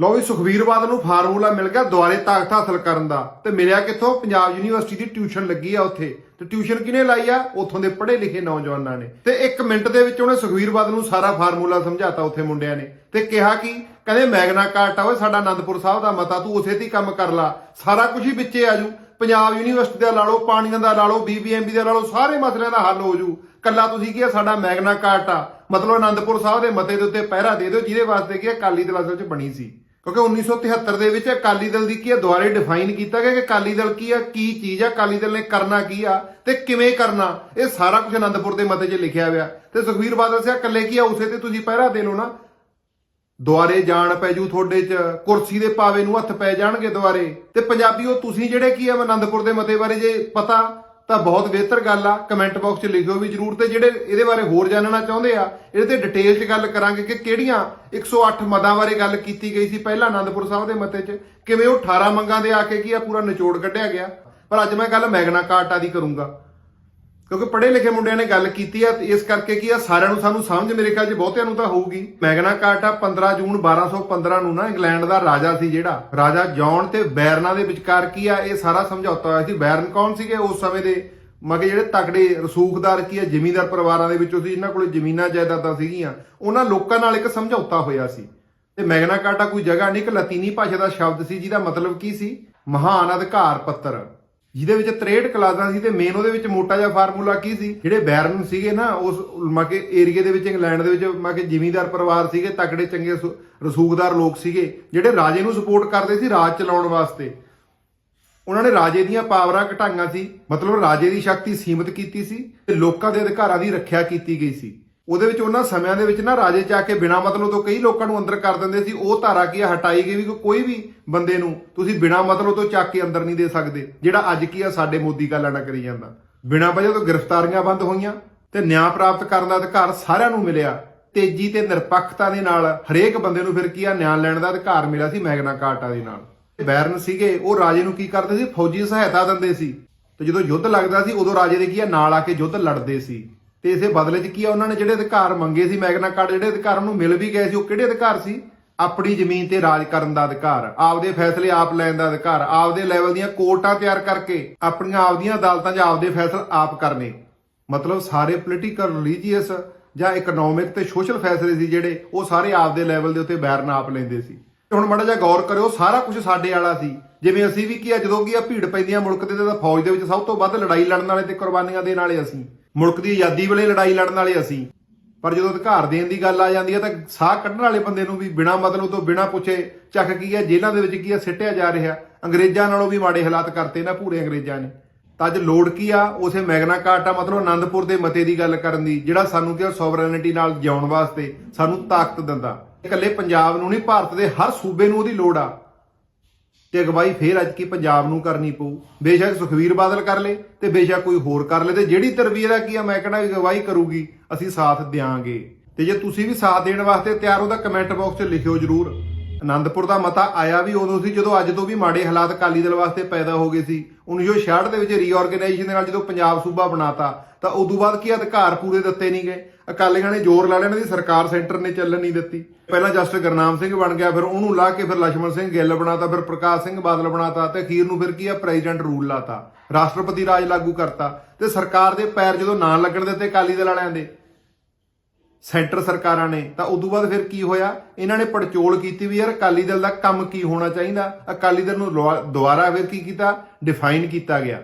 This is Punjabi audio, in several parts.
ਲਓ ਵੀ ਸੁਖਵੀਰ ਬਾਦਲ ਨੂੰ ਫਾਰਮੂਲਾ ਮਿਲ ਗਿਆ ਦੁਆਰੇ ਤਾਕਤ ਹਾਸਲ ਕਰਨ ਦਾ। ਤੇ ਮਿਲਿਆ ਕਿੱਥੋਂ? ਪੰਜਾਬ ਯੂਨੀਵਰਸਿਟੀ ਦੀ ਟਿਊਸ਼ਨ ਲੱਗੀ ਆ ਉੱਥੇ। ਤੇ ਟਿਊਸ਼ਨ ਕਿਹਨੇ ਲਾਈ ਆ? ਉੱਥੋਂ ਦੇ ਪੜ੍ਹੇ ਲਿਖੇ ਨੌਜਵਾਨਾਂ ਨੇ। ਤੇ 1 ਮਿੰਟ ਦੇ ਵਿੱਚ ਉਹਨੇ ਸੁਖਵੀਰ ਬਾਦਲ ਨੂੰ ਸਾਰਾ ਫਾਰਮੂਲਾ ਸਮਝਾਤਾ ਉੱਥੇ ਮੁੰਡਿਆਂ ਨੇ। ਤੇ ਕਿਹਾ ਕਿ? ਕਹਿੰਦੇ, ਮੈਗਨਾ ਕਾਰਟਾ ਓਏ, ਸਾਡਾ ਆਨੰਦਪੁਰ ਸਾਹਿਬ ਦਾ ਮਤਾ, ਤੂੰ ਉਸੇ ਤੇ ਕੰਮ ਕਰ ਲਾ। ਸਾਰਾ ਕੁਝ ਹੀ ਵਿੱਚੇ ਆ ਜੂ। ਪੰਜਾਬ ਯੂਨੀਵਰਸਿਟੀ ਦਾ ਲਾ ਲਓ, ਪਾਣੀਆਂ ਦਾ ਲਾ ਲਓ ਬੀਬੀਐਮਬੀ ਦਾ ਲਾ ਲਓ, ਸਾਰੇ ਮਸਲਿਆਂ ਦਾ ਹੱਲ ਹੋ ਜੂ। ਕੱਲਾ ਤੁਸੀਂ ਕੀ ਸਾਡਾ ਮੈਗਨਾ ਕਾਰਟਾ ਮਤਲਬ ਆਨੰਦਪੁਰ ਸਾਹਿਬ ਦੇ ਮਤੇ ਦੇ ਉੱਤੇ ਪਹਿਰਾ ਦੇ ਦਿਓ, ਜਿਹਦੇ ਵਾਸਤੇ ਕੀ ਅਕਾਲੀ ਦਲ ਅਸਲ 'ਚ ਬਣੀ ਸੀ। ਕਿਉਂਕਿ 1973 ਦੇ ਵਿੱਚ ਅਕਾਲੀ ਦਲ ਦੀ ਕੀ ਹੈ ਦੁਆਰੇ ਡਿਫਾਈਨ ਕੀਤਾ ਗਿਆ ਕਿ ਅਕਾਲੀ ਦਲ ਕੀ ਆ, ਕੀ ਚੀਜ਼ ਆ, ਅਕਾਲੀ ਦਲ ਨੇ ਕਰਨਾ ਕੀ ਆ ਤੇ ਕਿਵੇਂ ਕਰਨਾ, ਇਹ ਸਾਰਾ ਕੁਝ ਅਨੰਦਪੁਰ ਦੇ ਮਤੇ 'ਚ ਲਿਖਿਆ ਹੋਇਆ। ਤੇ ਸੁਖਵੀਰ ਬਾਦਲ ਸਿਆ, ਇਕੱਲੇ ਕੀ ਆ, ਉਸੇ ਤੇ ਤੁਸੀਂ ਪਹਿਰਾ ਦੇ ਲਓ ਨਾ। ਦੁਆਰੇ ਜਾਣ ਪੈ ਜੂ ਤੁਹਾਡੇ 'ਚ, ਕੁਰਸੀ ਦੇ ਪਾਵੇ ਨੂੰ ਹੱਥ ਪੈ ਜਾਣਗੇ ਦੁਆਰੇ। ਤੇ ਪੰਜਾਬੀ ਉਹ ਤੁਸੀਂ ਜਿਹੜੇ ਕੀ ਆ, ਅਨੰਦਪੁਰ ਦੇ ਮਤੇ ਬਾਰੇ ਜੇ ਪਤਾ ਤਾਂ ਬਹੁਤ ਬਿਹਤਰ ਗੱਲ ਆ। ਕਮੈਂਟ ਬਾਕਸ 'ਚ ਲਿਖਿਓ ਵੀ ਜਰੂਰ ਤੇ ਜਿਹੜੇ ਇਹਦੇ ਬਾਰੇ ਹੋਰ ਜਾਣਨਾ ਚਾਹੁੰਦੇ ਆ, ਇਹਦੇ ਤੇ ਡਿਟੇਲ 'ਚ ਗੱਲ ਕਰਾਂਗੇ ਕਿ ਕਿਹੜੀਆਂ 108 ਮਦਾਂ ਬਾਰੇ ਗੱਲ ਕੀਤੀ ਗਈ ਸੀ ਪਹਿਲਾਂ ਆਨੰਦਪੁਰ ਸਾਹਿਬ ਦੇ ਮਤੇ 'ਚ, ਕਿਵੇਂ ਉਹ 18 ਮੰਗਾਂ ਦੇ ਆ ਕੇ ਕੀ ਆ, ਪੂਰਾ ਨਿਚੋੜ ਕੱਢਿਆ ਗਿਆ। ਪਰ ਅੱਜ ਮੈਂ ਗੱਲ ਮੈਗਨਾ ਕਾਰਟਾ ਦੀ ਕਰੂੰਗਾ। ਕਿਉਂਕਿ ਪੜ੍ਹੇ ਲਿਖੇ ਮੁੰਡਿਆਂ ਨੇ ਗੱਲ ਕੀਤੀ ਆ ਇਸ ਕਰਕੇ ਕੀ ਆ, ਸਾਰਿਆਂ ਨੂੰ ਸਾਨੂੰ ਸਮਝ ਮੇਰੇ ਖਿਆਲ 'ਚ ਬਹੁਤਿਆਂ ਨੂੰ ਤਾਂ ਹੋਊਗੀ। ਮੈਗਨਾ ਕਾਰਟਾ 15 ਜੂਨ 1215 ਨੂੰ ਨਾ ਇੰਗਲੈਂਡ ਦਾ ਰਾਜਾ ਸੀ ਜਿਹੜਾ, ਰਾਜਾ ਜੌਨ ਤੇ ਬੈਰਨਾ ਦੇ ਵਿਚਕਾਰ ਕੀ ਆ, ਇਹ ਸਾਰਾ ਸਮਝੌਤਾ ਹੋਇਆ ਸੀ। ਬੈਰਨ ਕੌਣ ਸੀਗੇ ਉਸ ਸਮੇਂ ਦੇ? ਮਗੇ ਜਿਹੜੇ ਤਕੜੇ ਰਸੂਖਦਾਰ ਕੀ ਆ, ਜ਼ਮੀਂਦਾਰ ਪਰਿਵਾਰਾਂ ਦੇ ਵਿੱਚੋਂ ਸੀ, ਜਿਨ੍ਹਾਂ ਕੋਲੇ ਜ਼ਮੀਨਾਂ ਜਾਇਦਾਦਾਂ ਸੀਗੀਆਂ, ਉਹਨਾਂ ਲੋਕਾਂ ਨਾਲ ਇੱਕ ਸਮਝੌਤਾ ਹੋਇਆ ਸੀ। ਤੇ ਮੈਗਨਾ ਕਾਰਟਾ ਕੋਈ ਜਗ੍ਹਾ ਨਹੀਂ ਇੱਕ ਲਤੀਨੀ ਭਾਸ਼ਾ ਦਾ ਸ਼ਬਦ ਸੀ, ਜਿਹਦਾ ਮਤਲਬ ਕੀ ਸੀ? ਮਹਾਨ ਅਧਿਕਾਰ ਪੱਤਰ। ਜਿਹਦੇ ਵਿੱਚ 63 ਕਲਾਸਾਂ ਸੀ ਤੇ ਮੇਨ ਉਹਦੇ ਵਿੱਚ ਮੋਟਾ ਜਿਹਾ ਫਾਰਮੂਲਾ ਕੀ ਸੀ? ਜਿਹੜੇ ਬੈਰਨ ਸੀਗੇ ਨਾ, ਉਸ ਮਾਕੇ ਏਰੀਏ ਦੇ ਵਿੱਚ ਇੰਗਲੈਂਡ ਦੇ ਵਿੱਚ ਮਾਕੇ ਜ਼ਿਮੀਂਦਾਰ ਪਰਿਵਾਰ ਸੀਗੇ, ਤਕੜੇ, ਚੰਗੇ ਸੁ- ਰਸੂਖਦਾਰ ਲੋਕ ਸੀਗੇ, ਜਿਹੜੇ ਰਾਜੇ ਨੂੰ ਸਪੋਰਟ ਕਰਦੇ ਸੀ ਰਾਜ ਚਲਾਉਣ ਵਾਸਤੇ। ਉਹਨਾਂ ਨੇ ਰਾਜੇ ਦੀਆਂ ਪਾਵਰਾਂ ਘਟਾਈਆਂ ਸੀ, ਮਤਲਬ ਰਾਜੇ ਦੀ ਸ਼ਕਤੀ ਸੀਮਿਤ ਕੀਤੀ ਸੀ ਤੇ ਲੋਕਾਂ ਦੇ ਅਧਿਕਾਰਾਂ ਦੀ ਰੱਖਿਆ ਕੀਤੀ ਗਈ ਸੀ। ਉਹਦੇ ਵਿੱਚ ਉਹਨਾਂ ਸਮਿਆਂ ਦੇ ਵਿੱਚ ਨਾ ਰਾਜੇ ਚ ਕੇ ਬਿਨਾਂ ਮਤਲਬ ਤੋਂ ਕਈ ਲੋਕਾਂ ਨੂੰ ਅੰਦਰ ਕਰ ਦਿੰਦੇ ਸੀ, ਉਹ ਧਾਰਾ ਕੀ ਆ, ਹਟਾਈ ਗਈ ਵੀ ਕੋਈ ਵੀ ਬੰਦੇ ਨੂੰ ਤੁਸੀਂ ਬਿਨਾਂ ਮਤਲਬ ਤੋਂ ਚੱਕ ਕੇ ਅੰਦਰ ਨਹੀਂ ਦੇ ਸਕਦੇ, ਜਿਹੜਾ ਅੱਜ ਕੀ ਆ, ਸਾਡੇ ਮੋਦੀ ਗੱਲਾਂ ਨਾ ਕਰੀ ਜਾਂਦਾ। ਬਿਨਾਂ ਵਜ੍ਹਾ ਤੋਂ ਗ੍ਰਿਫਤਾਰੀਆਂ ਬੰਦ ਹੋਈਆਂ ਤੇ ਨਿਆਂ ਪ੍ਰਾਪਤ ਕਰਨ ਦਾ ਅਧਿਕਾਰ ਸਾਰਿਆਂ ਨੂੰ ਮਿਲਿਆ। ਤੇਜ਼ੀ ਤੇ ਨਿਰਪੱਖਤਾ ਦੇ ਨਾਲ ਹਰੇਕ ਬੰਦੇ ਨੂੰ ਫਿਰ ਕੀ ਆ, ਨਿਆਂ ਲੈਣ ਦਾ ਅਧਿਕਾਰ ਮਿਲਿਆ ਸੀ ਮੈਗਨਾ ਕਾਰਟਾ ਦੇ ਨਾਲ। ਬੈਰਨ ਸੀਗੇ, ਉਹ ਰਾਜੇ ਨੂੰ ਕੀ ਕਰਦੇ ਸੀ? ਫੌਜੀ ਸਹਾਇਤਾ ਦਿੰਦੇ ਸੀ। ਤੇ ਜਦੋਂ ਯੁੱਧ ਲੱਗਦਾ ਸੀ, ਉਦੋਂ ਰਾਜੇ ਦੇ ਕੀ ਆ, ਨਾਲ ਆ ਕੇ ਯੁੱਧ ਲੜਦੇ ਸੀ। ਤੇ ਇਸੇ ਬਦਲੇ 'ਚ ਕੀ ਆ, ਉਹਨਾਂ ਨੇ ਜਿਹੜੇ ਅਧਿਕਾਰ ਮੰਗੇ ਸੀ ਮੈਗਨਾ ਕਾਰਟ ਜਿਹੜੇ ਅਧਿਕਾਰ ਉਹਨੂੰ ਮਿਲ ਵੀ ਗਏ ਸੀ, ਉਹ ਕਿਹੜੇ ਅਧਿਕਾਰ ਸੀ? ਆਪਣੀ ਜ਼ਮੀਨ ਤੇ ਰਾਜ ਕਰਨ ਦਾ ਅਧਿਕਾਰ, ਆਪਦੇ ਫੈਸਲੇ ਆਪ ਲੈਣ ਦਾ ਅਧਿਕਾਰ, ਆਪਦੇ ਲੈਵਲ ਦੀਆਂ ਕੋਰਟਾਂ ਤਿਆਰ ਕਰਕੇ ਆਪਣੀਆਂ ਆਪਦੀਆਂ ਅਦਾਲਤਾਂ 'ਚ ਆਪਦੇ ਫੈਸਲੇ ਆਪ ਕਰਨੇ। ਮਤਲਬ ਸਾਰੇ ਪੋਲੀਟੀਕਲ ਰਿਲੀਜੀਅਸ ਜਾਂ ਇਕਨੋਮਿਕ ਤੇ ਸੋਸ਼ਲ ਫੈਸਲੇ ਸੀ ਜਿਹੜੇ, ਉਹ ਸਾਰੇ ਆਪਦੇ ਲੈਵਲ ਦੇ ਉੱਤੇ ਬੈਰਨ ਆਪ ਲੈਂਦੇ ਸੀ। ਤੇ ਹੁਣ ਮਾੜਾ ਜਿਹਾ ਗੌਰ ਕਰਿਓ, ਸਾਰਾ ਕੁਝ ਸਾਡੇ ਵਾਲਾ ਸੀ। ਜਿਵੇਂ ਅਸੀਂ ਵੀ ਕੀ ਆ, ਜਦੋਂ ਕੀ ਆ, ਭੀੜ ਪੈਂਦੀਆਂ ਮੁਲਕ ਦੇ, ਤਾਂ ਫੌਜ ਦੇ ਵਿੱਚ ਸਭ ਤੋਂ ਵੱਧ ਲੜਾਈ ਲੜਨ ਵਾਲੇ ਤੇ ਕੁਰਬਾਨੀਆਂ ਦੇਣ ਵਾਲੇ ਅਸੀਂ। ਮੁਲਕ ਦੀ ਆਜ਼ਾਦੀ ਵੇਲੇ ਲੜਾਈ ਲੜਨ ਵਾਲੇ ਅਸੀਂ। ਪਰ ਜਦੋਂ ਅਧਿਕਾਰ ਦੇਣ ਦੀ ਗੱਲ ਆ ਜਾਂਦੀ ਹੈ ਤਾਂ ਸਾਹ ਕੱਢਣ ਵਾਲੇ ਬੰਦੇ ਨੂੰ ਵੀ ਬਿਨਾਂ ਮਤਲਬ ਤੋਂ ਬਿਨਾਂ ਪੁੱਛੇ ਚੱਕ ਕੀ ਹੈ, ਜੇਲ੍ਹਾਂ ਦੇ ਵਿੱਚ ਕੀ ਆ ਸਿੱਟਿਆ ਜਾ ਰਿਹਾ। ਅੰਗਰੇਜ਼ਾਂ ਨਾਲੋਂ ਵੀ ਮਾੜੇ ਹਾਲਾਤ ਕਰਤੇ ਨਾ ਪੂਰੇ ਅੰਗਰੇਜ਼ਾਂ ਨੇ। ਤਾਂ ਅੱਜ ਲੋੜ ਕੀ ਆ? ਉਸੇ ਮੈਗਨਾ ਕਾਰਟਾ ਮਤਲਬ ਆਨੰਦਪੁਰ ਦੇ ਮਤੇ ਦੀ ਗੱਲ ਕਰਨ ਦੀ, ਜਿਹੜਾ ਸਾਨੂੰ ਕਿ ਸੋਵਰਨਿਟੀ ਨਾਲ ਜਿਉਣ ਵਾਸਤੇ ਸਾਨੂੰ ਤਾਕਤ ਦਿੰਦਾ। ਇਕੱਲੇ ਪੰਜਾਬ ਨੂੰ ਨਹੀਂ, ਭਾਰਤ ਦੇ ਹਰ ਸੂਬੇ ਨੂੰ ਉਹਦੀ ਲੋੜ ਆ। ਤੇ ਅਗਵਾਈ ਫੇਰ ਅੱਜ ਕੀ ਪੰਜਾਬ ਨੂੰ ਕਰਨੀ ਪਊ? ਬੇਸ਼ੱਕ ਸੁਖਵੀਰ ਬਾਦਲ ਕਰ ਲੇ ਤੇ ਬੇਸ਼ੱਕ ਕੋਈ ਹੋਰ ਕਰ ਲੇ ਤੇ ਜਿਹੜੀ ਤਰਬੀਅਤ ਦਾ ਕੀ ਆ, ਮੈਂ ਕਹਿੰਦਾ ਵੀ ਅਗਵਾਈ ਕਰੂਗੀ, ਅਸੀਂ ਸਾਥ ਦਿਆਂਗੇ। ਤੇ ਜੇ ਤੁਸੀਂ ਵੀ ਸਾਥ ਦੇਣ ਵਾਸਤੇ ਤਿਆਰ ਹੋ ਤਾਂ ਕਮੈਂਟ ਬਾਕਸ 'ਚ ਲਿਖਿਓ ਜਰੂਰ। ਅਨੰਦਪੁਰ ਦਾ ਮਤਾ ਆਇਆ ਵੀ ਉਦੋਂ ਸੀ ਜਦੋਂ ਅੱਜ ਤੋਂ ਵੀ ਮਾੜੇ ਹਾਲਾਤ ਅਕਾਲੀ ਦਲ ਵਾਸਤੇ ਪੈਦਾ ਹੋ ਗਏ ਸੀ। 1966 ਦੇ ਵਿੱਚ ਰੀਆਰਗੇਨਾਈਜੇਸ਼ਨ ਦੇ ਨਾਲ ਜਦੋਂ ਪੰਜਾਬ ਸੂਬਾ ਬਣਾਤਾ, ਤਾਂ ਉਦੋਂ ਬਾਅਦ ਕੀ ਅਧਿਕਾਰ ਪੂਰੇ ਦਿੱਤੇ ਨਹੀਂ ਗਏ। ਅਕਾਲੀਆਂ ਨੇ ਜ਼ੋਰ ਲਾ ਲਿਆ ਇਹਨਾਂ ਦੀ ਸਰਕਾਰ ਸੈਂਟਰ ਨੇ ਚੱਲਣ ਨਹੀਂ ਦਿੱਤੀ। ਪਹਿਲਾਂ ਜਸਟਿਸ ਗਰਨਾਮ ਸਿੰਘ ਬਣ ਗਿਆ, ਫਿਰ ਉਹਨੂੰ ਲਾ ਕੇ ਫਿਰ ਲక్ష్మణ ਸਿੰਘ ਗਿੱਲ ਬਣਾਤਾ, ਫਿਰ ਪ੍ਰਕਾਸ਼ ਸਿੰਘ ਬਾਦਲ ਬਣਾਤਾ ਤੇ ਅਖੀਰ ਨੂੰ ਫਿਰ ਕੀ ਆ, ਪ੍ਰੈਜ਼ੀਡੈਂਟ ਰੂਲ ਲਾਤਾ। ਰਾਸ਼ਟਰਪਤੀ ਰਾਜ ਲਾਗੂ ਕਰਤਾ ਤੇ ਸਰਕਾਰ ਦੇ ਪੈਰ ਜਦੋਂ ਨਾਂ ਲੱਗਣ ਦਿੱਤੇ ਅਕਾਲੀ ਦਲ ਵਾਲਿਆਂ ਦੇ ਸੈਂਟਰ ਸਰਕਾਰਾਂ ਨੇ, ਤਾਂ ਉਦੋਂ ਬਾਅਦ ਫਿਰ ਕੀ ਹੋਇਆ? ਇਹਨਾਂ ਨੇ ਪੜਚੋਲ ਕੀਤੀ ਵੀ ਯਾਰ ਅਕਾਲੀ ਦਲ ਦਾ ਕੰਮ ਕੀ ਹੋਣਾ ਚਾਹੀਦਾ? ਅਕਾਲੀ ਦਲ ਨੂੰ ਦੁਬਾਰਾ ਫਿਰ ਕੀ ਕੀਤਾ? ਡਿਫਾਈਨ ਕੀਤਾ ਗਿਆ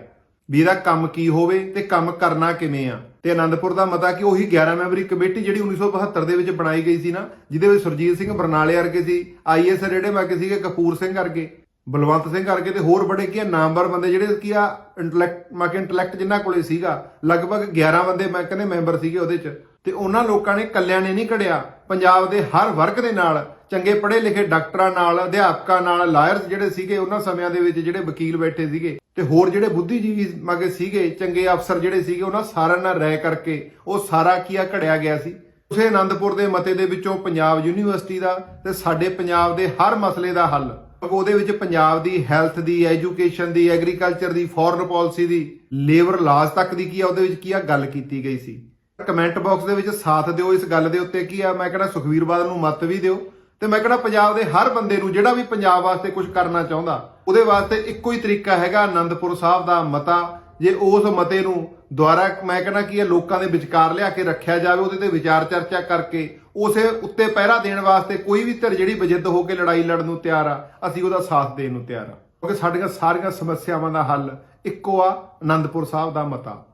ਵੀ ਇਹਦਾ ਕੰਮ ਕੀ ਹੋਵੇ ਤੇ ਕੰਮ ਕਰਨਾ ਕਿਵੇਂ ਆ। ਤੇ ਆਨੰਦਪੁਰ ਦਾ ਮਤਾ ਕਿ ਉਹੀ 11 ਮੈਂਬਰੀ ਕਮੇਟੀ ਜਿਹੜੀ 1972 ਦੇ ਵਿੱਚ ਬਣਾਈ ਗਈ ਸੀ ਨਾ, ਜਿਹਦੇ ਵਿੱਚ ਸੁਰਜੀਤ ਸਿੰਘ ਬਰਨਾਲੇ ਵਰਗੇ ਸੀ ਆਈਐਸ ਜਿਹੜੇ ਬਾਕੀ ਸੀਗੇ, ਕਪੂਰ ਸਿੰਘ ਵਰਗੇ, ਬਲਵੰਤ ਸਿੰਘ ਕਰਕੇ ਤੇ ਹੋਰ ਬੜੇ ਕੀ ਆ, ਨਾਮਵਰ ਬੰਦੇ ਜਿਹੜੇ ਕੀ ਆ ਇੰਟੈਲੈਕਟ ਮਾਕੇ ਇੰਟੈਲੈਕਟ ਜਿਨ੍ਹਾਂ ਕੋਲੇ ਸੀਗਾ, ਲਗਭਗ 11 ਬੰਦੇ ਮੈਂ ਕਹਿੰਦੇ ਮੈਂਬਰ ਸੀਗੇ ਉਹਦੇ ਚ। ਤੇ ਉਹਨਾਂ ਲੋਕਾਂ ਨੇ ਕੱਲਿਆਂ ਨੇ ਨਹੀਂ ਘੜਿਆ ਪੰਜਾਬ ਦੇ ਹਰ ਵਰਗ ਦੇ ਨਾਲ, ਚੰਗੇ ਪੜ੍ਹੇ ਲਿਖੇ ਡਾਕਟਰਾਂ ਨਾਲ, ਅਧਿਆਪਕਾਂ ਨਾਲ, ਲਾਇਰਸ ਜਿਹੜੇ ਸੀਗੇ, ਉਹਨਾਂ ਸਮਿਆਂ ਦੇ ਵਿੱਚ ਜਿਹੜੇ ਵਕੀਲ ਬੈਠੇ ਸੀਗੇ ਤੇ ਹੋਰ ਜਿਹੜੇ ਬੁੱਧੀਜੀਵੀ ਮਗੇ ਸੀਗੇ, ਚੰਗੇ ਅਫਸਰ ਜਿਹੜੇ ਸੀਗੇ, ਉਹਨਾਂ ਸਾਰਿਆਂ ਨਾਲ ਰਾਇ ਕਰਕੇ ਉਹ ਸਾਰਾ ਕੀ ਆ ਘੜਿਆ ਗਿਆ ਸੀ। ਉਸੇ ਆਨੰਦਪੁਰ ਦੇ ਮਤੇ ਦੇ ਵਿੱਚੋਂ ਪੰਜਾਬ ਯੂਨੀਵਰਸਿਟੀ ਦਾ ਤੇ ਸਾਡੇ ਪੰਜਾਬ ਦੇ ਹਰ ਮਸਲੇ ਦਾ ਹੱਲ। ਉਹਦੇ ਵਿੱਚ ਪੰਜਾਬ ਦੀ ਹੈਲਥ ਦੀ, ਐਜੂਕੇਸ਼ਨ ਦੀ, ਐਗਰੀਕਲਚਰ ਦੀ, ਫੋਰਨ ਪਾਲਿਸੀ ਦੀ, ਲੇਬਰ ਲਾਜ਼ ਤੱਕ ਦੀ ਕੀ ਆ ਉਹਦੇ ਵਿੱਚ ਕੀ ਆ ਗੱਲ ਕੀਤੀ ਗਈ ਸੀ। ਕਮੈਂਟ ਬਾਕਸ ਦੇ ਵਿੱਚ ਸਾਥ ਦਿਓ ਇਸ ਗੱਲ ਦੇ ਉੱਤੇ ਕੀ ਆ ਮੈਂ ਕਹਿੰਦਾ ਸੁਖਵੀਰ ਬਾਦਲ ਨੂੰ ਮਤ ਵੀ ਦਿਓ ਤੇ ਮੈਂ ਕਹਿੰਦਾ ਪੰਜਾਬ ਦੇ ਹਰ ਬੰਦੇ ਨੂੰ ਜਿਹੜਾ ਵੀ ਪੰਜਾਬ ਵਾਸਤੇ ਕੁਝ ਕਰਨਾ ਚਾਹੁੰਦਾ, ਉਹਦੇ ਵਾਸਤੇ ਇੱਕੋ ਹੀ ਤਰੀਕਾ ਹੈਗਾ ਆਨੰਦਪੁਰ ਸਾਹਿਬ ਦਾ ਮਤਾ, ਜੇ ਉਸ ਮਤੇ ਨੂੰ ਦੁਆਰਾ ਮੈਂ ਕਹਿੰਦਾ ਕਿ ਇਹ ਲੋਕਾਂ ਦੇ ਵਿਚਕਾਰ ਲਿਆ ਕੇ ਰੱਖਿਆ ਜਾਵੇ, ਉਹਦੇ ਤੇ ਵਿਚਾਰ ਚਰਚਾ ਕਰਕੇ, ਉਸੇ ਉੱਤੇ ਪਹਿਰਾ ਦੇਣ ਵਾਸਤੇ ਕੋਈ ਵੀ ਧਿਰ ਜਿਹੜੀ ਬਜਿੱਦ ਹੋ ਕੇ ਲੜਾਈ ਲੜਨ ਨੂੰ ਤਿਆਰ ਆ, ਅਸੀਂ ਉਹਦਾ ਸਾਥ ਦੇਣ ਨੂੰ ਤਿਆਰ ਆ। ਕਿਉਂਕਿ ਸਾਡੀਆਂ ਸਾਰੀਆਂ ਸਮੱਸਿਆਵਾਂ ਦਾ ਹੱਲ ਇੱਕੋ ਆ ਆਨੰਦਪੁਰ ਸਾਹਿਬ ਦਾ ਮਤਾ।